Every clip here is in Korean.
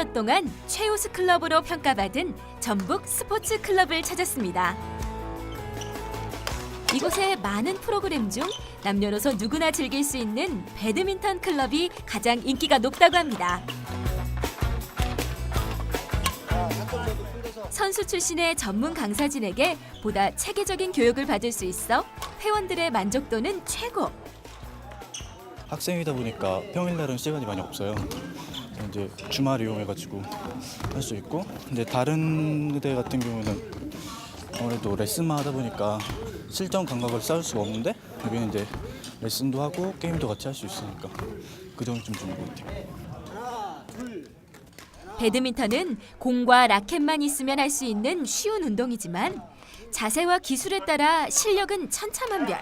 3개월 동안 최우수 클럽으로 평가받은 전북 스포츠 클럽을 찾았습니다. 이곳의 많은 프로그램 중 남녀노소 누구나 즐길 수 있는 배드민턴 클럽이 가장 인기가 높다고 합니다. 선수 출신의 전문 강사진에게 보다 체계적인 교육을 받을 수 있어 회원들의 만족도는 최고. 학생이다 보니까 평일날은 시간이 많이 없어요. 이제 주말 이용해가지고 할 수 있고 이제 다른 데 같은 경우는 아무래도 레슨만 하다 보니까 실전 감각을 쌓을 수가 없는데 여기는 이제 레슨도 하고 게임도 같이 할 수 있으니까 그 점이 좀 좋은 것 같아요. 배드민턴은 공과 라켓만 있으면 할 수 있는 쉬운 운동이지만 자세와 기술에 따라 실력은 천차만별.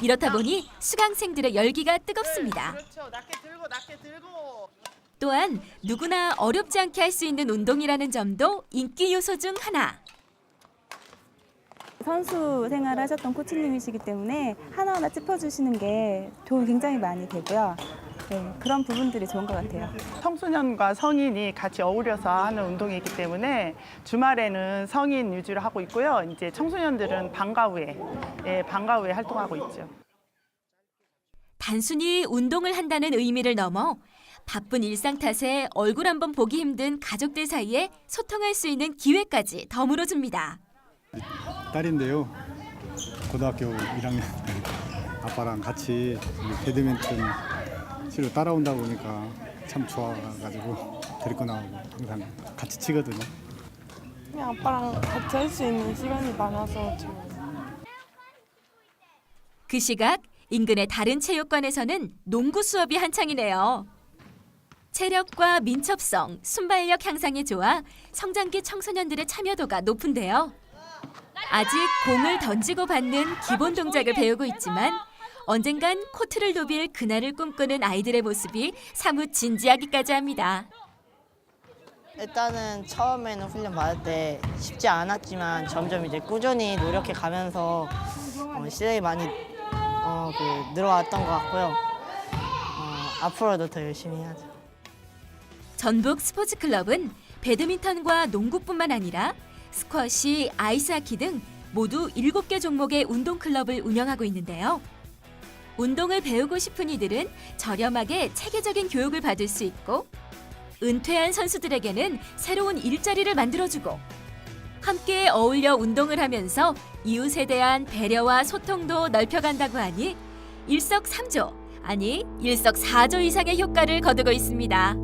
이렇다 보니 수강생들의 열기가 뜨겁습니다. 그렇죠. 낮게 들고 낮게 들고. 또한 누구나 어렵지 않게 할 수 있는 운동이라는 점도 인기 요소 중 하나. 선수 생활을 하셨던 코치님이시기 때문에 하나하나 짚어주시는 게 도움이 굉장히 많이 되고요. 네, 그런 부분들이 좋은 것 같아요. 청소년과 성인이 같이 어울려서 하는 운동이기 때문에 주말에는 성인 위주로 하고 있고요. 이제 청소년들은 방과 후에 예, 방과 후에 활동하고 있죠. 단순히 운동을 한다는 의미를 넘어 바쁜 일상 탓에 얼굴 한번 보기 힘든 가족들 사이에 소통할 수 있는 기회까지 더물어 줍니다. 딸인데요. 고등학교 1학년 아빠랑 같이 이 배드민턴 치러 따라온다 보니까 참 좋아가지고 데리고 나오고 항상 같이 치거든요. 그냥 아빠랑 같이 할 수 있는 시간이 많아서 좀 그 시각 인근의 다른 체육관에서는 농구 수업이 한창이네요. 체력과 민첩성, 순발력 향상에 좋아 성장기 청소년들의 참여도가 높은데요. 아직 공을 던지고 받는 기본 동작을 배우고 있지만 언젠간 코트를 누빌 그날을 꿈꾸는 아이들의 모습이 사뭇 진지하기까지 합니다. 일단은 처음에는 훈련 받을 때 쉽지 않았지만 점점 이제 꾸준히 노력해 가면서 어, 실력이 많이 어, 그 늘어왔던 것 같고요. 어, 앞으로도 더 열심히 해야죠. 전북 스포츠클럽은 배드민턴과 농구뿐만 아니라 스쿼시, 아이스하키 등 모두 7개 종목의 운동 클럽을 운영하고 있는데요. 운동을 배우고 싶은 이들은 저렴하게 체계적인 교육을 받을 수 있고 은퇴한 선수들에게는 새로운 일자리를 만들어주고 함께 어울려 운동을 하면서 이웃에 대한 배려와 소통도 넓혀간다고 하니 일석삼조 아니 일석사조 이상의 효과를 거두고 있습니다.